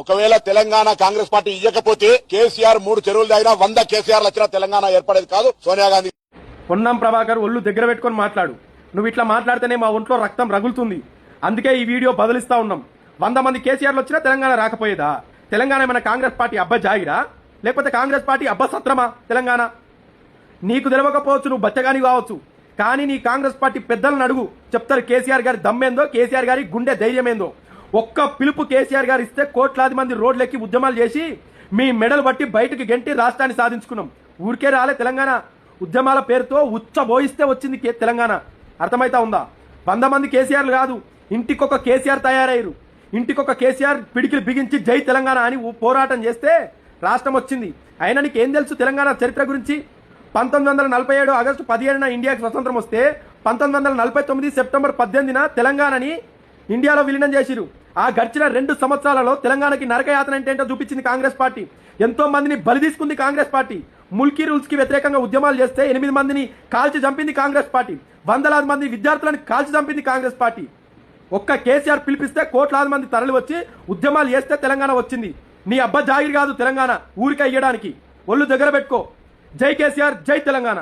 ఒకవేళ తెలంగాణ కాంగ్రెస్ పార్టీ ఇవ్వకపోతే కేసీఆర్ మూడు చెరువులు దాగినా వంద కేసీఆర్ వచ్చినా తెలంగాణ ఏర్పడేది కాదు. సోనియా గాంధీ పొన్నం ప్రభాకర్ ఒళ్ళు దగ్గర పెట్టుకొని మాట్లాడు. నువ్వు ఇట్లా మాట్లాడితేనే మా ఒంట్లో రక్తం రగులుతుంది. అందుకే ఈ వీడియో బదిలిస్తా ఉన్నాం. వంద మంది కేసీఆర్లు వచ్చినా తెలంగాణ రాకపోయేదా? తెలంగాణ ఏమైనా కాంగ్రెస్ పార్టీ అబ్బా జాగిరా? లేకపోతే కాంగ్రెస్ పార్టీ అబ్బా సత్రమా తెలంగాణ? నీకు తెలవకపోవచ్చు నువ్వు బచ్చగాని కావచ్చు. కానీ నీ కాంగ్రెస్ పార్టీ పెద్దలను అడుగు. చెప్తారు కేసీఆర్ గారి దమ్మేందో కేసీఆర్ గారి గుండె ధైర్యమేందో. ఒక్క పిలుపు కేసీఆర్ గారు ఇస్తే కోట్లాది మంది రోడ్లెక్కి ఉద్యమాలు చేసి మీ మెడలు బట్టి బయటకు గెంటి రాష్ట్రాన్ని సాధించుకున్నాం. ఊరికే రాలే తెలంగాణ. ఉద్యమాల పేరుతో ఉచ్చబోయిస్తే వచ్చింది తెలంగాణ. అర్థమైతా ఉందా? వంద మంది కేసీఆర్లు కాదు ఇంటికొక కేసీఆర్ తయారయ్యారు. ఇంటికొక కేసీఆర్ పిడికిలు బిగించి జై తెలంగాణ అని పోరాటం చేస్తే రాష్ట్రం వచ్చింది. అయినా నీకు ఏం తెలుసు తెలంగాణ చరిత్ర గురించి? పంతొమ్మిది వందల నలభై ఏడు ఆగస్టు పదిహేడున ఇండియాకి స్వతంత్రం వస్తే పంతొమ్మిది వందల నలభై తొమ్మిది సెప్టెంబర్ పద్దెనిమిదిన తెలంగాణని ఇండియాలో విలీనం చేసిరు ఆ గడిచిన రెండు సంవత్సరాలలో తెలంగాణకి నరకయాతన అంటే ఏంటో చూపించింది కాంగ్రెస్ పార్టీ. ఎంతో మందిని బలి తీసుకుంది కాంగ్రెస్ పార్టీ. ముల్కీ రూల్స్కి వ్యతిరేకంగా ఉద్యమాలు చేస్తే ఎనిమిది మందిని కాల్చి చంపింది కాంగ్రెస్ పార్టీ. వందలాది మంది విద్యార్థులను కాల్చి చంపింది కాంగ్రెస్ పార్టీ. ఒక్క కేసీఆర్ పిలిపిస్తే కోట్లాది మంది తరలి వచ్చి ఉద్యమాలు చేస్తే తెలంగాణ వచ్చింది. నీ అబ్బ జాగిరి కాదు తెలంగాణ ఊరికే ఇయ్యడానికి. ఒళ్ళు దగ్గర పెట్టుకో. జై కేసీఆర్ జై తెలంగాణ.